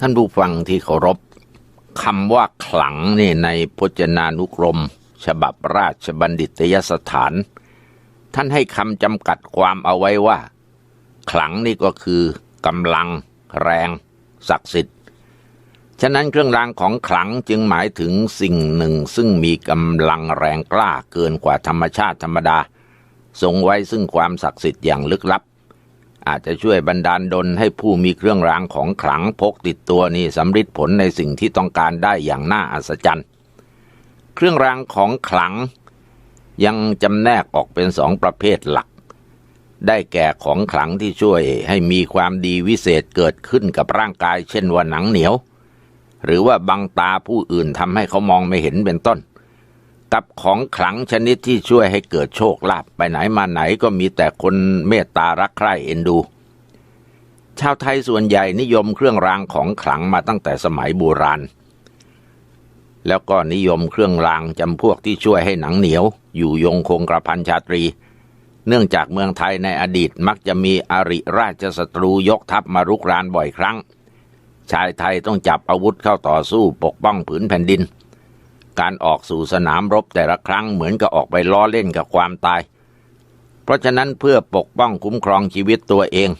ท่านผู้ฟังที่เคารพคำว่าขลังนี่ในพจนานุกรม ฉบับราชบัณฑิตยสถาน ท่านให้คำจำกัดความเอาไว้ว่า ขลังนี่ก็คือกำลัง แรง ศักดิ์สิทธิ์ ฉะนั้นเครื่องรางของขลังจึงหมายถึงสิ่งหนึ่ง ซึ่งมีกำลังแรงกล้าเกินกว่าธรรมชาติธรรมดาทรงไว้ซึ่งความศักดิ์สิทธิ์อย่างลึกลับ อาจจะช่วยบันดาลดลให้ผู้มีเครื่องรางของขลังพกติดตัวนี่สำฤทธิ์ผลในสิ่งที่ต้องการได้อย่างน่าอัศจรรย์เครื่องรางของขลัง ยังจำแนกออกเป็นสองประเภทหลัก ได้แก่ของขลังที่ช่วยให้มีความดีวิเศษเกิดขึ้นกับร่างกาย เช่นว่าหนังเหนียว หรือว่าบังตาผู้อื่นทำให้เขามองไม่เห็นเป็นต้น กับของขลังชนิดที่ช่วยให้เกิดโชคลาภไปไหนมาไหนก็มีแต่คนเมตตารักใคร่เอ็นดู ชาวไทยส่วนใหญ่นิยมเครื่องรางของขลังมาตั้งแต่สมัยโบราณ แล้วก็นิยมเครื่องรางจำพวกที่ช่วยให้หนังเหนียว อยู่ยงคงกระพันชาตรี เนื่องจากเมืองไทยในอดีตมักจะมีอริราชศัตรูยกทัพมารุกรานบ่อยครั้ง ชายไทยต้องจับอาวุธเข้าต่อสู้ปกป้องผืนแผ่นดิน การออกสู่สนามรบแต่ละครั้งเหมือนกับออกไปล้อเล่นกับความตาย เพราะฉะนั้นเพื่อปกป้องคุ้มครองชีวิตตัวเอง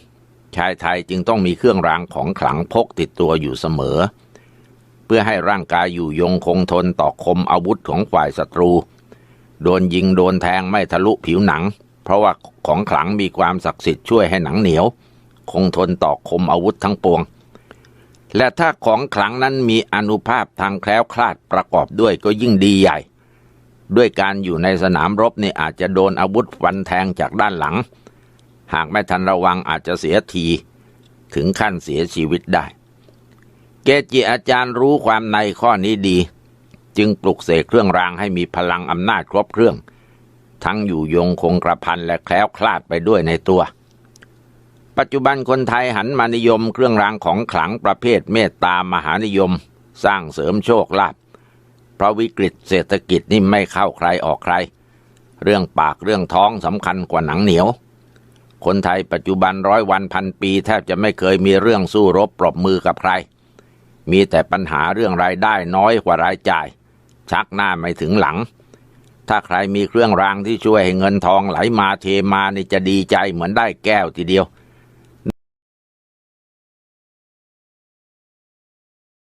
ชายไทยจึงต้องมีเครื่องรางของขลังพกติดตัวอยู่เสมอ เพื่อให้ร่างกายอยู่ยงคงทนต่อคมอาวุธของฝ่ายศัตรู โดนยิงโดนแทงไม่ทะลุผิวหนัง เพราะว่าของขลังมีความศักดิ์สิทธิ์ช่วยให้หนังเหนียว คงทนต่อคมอาวุธทั้งปวง และถ้าของขลังนั้นมีอนุภาพทางแคล้วคลาดประกอบด้วยก็ยิ่งดีใหญ่ ด้วยการอยู่ในสนามรบนี่อาจจะโดนอาวุธฟันแทงจากด้านหลัง หากไม่ทันระวังอาจจะเสียที ถึงขั้นเสียชีวิตได้ เกจิอาจารย์รู้ความในข้อนี้ดี จึงปลุกเสกเครื่องรางให้มีพลังอำนาจครบเครื่อง ทั้งอยู่ยงคงกระพันและแคล้วคลาดไปด้วยในตัว ปัจจุบันคนไทยหันมานิยมเครื่องรางของขลังประเภทเมตตามหานิยม สร้างเสริมโชคลาภเพราะวิกฤตเศรษฐกิจนี่ไม่เข้าใครออกใคร เรื่องปากเรื่องท้องสำคัญกว่าหนังเหนียว คนไทยปัจจุบันร้อยวันพันปีแทบจะไม่เคยมีเรื่องสู้รบปรบมือกับใคร มีแต่ปัญหาเรื่องรายได้น้อยกว่ารายจ่าย ชักหน้าไม่ถึงหลัง ถ้าใครมีเครื่องรางที่ช่วยให้เงินทองไหลมาเทมานี่จะดีใจเหมือนได้แก้วทีเดียว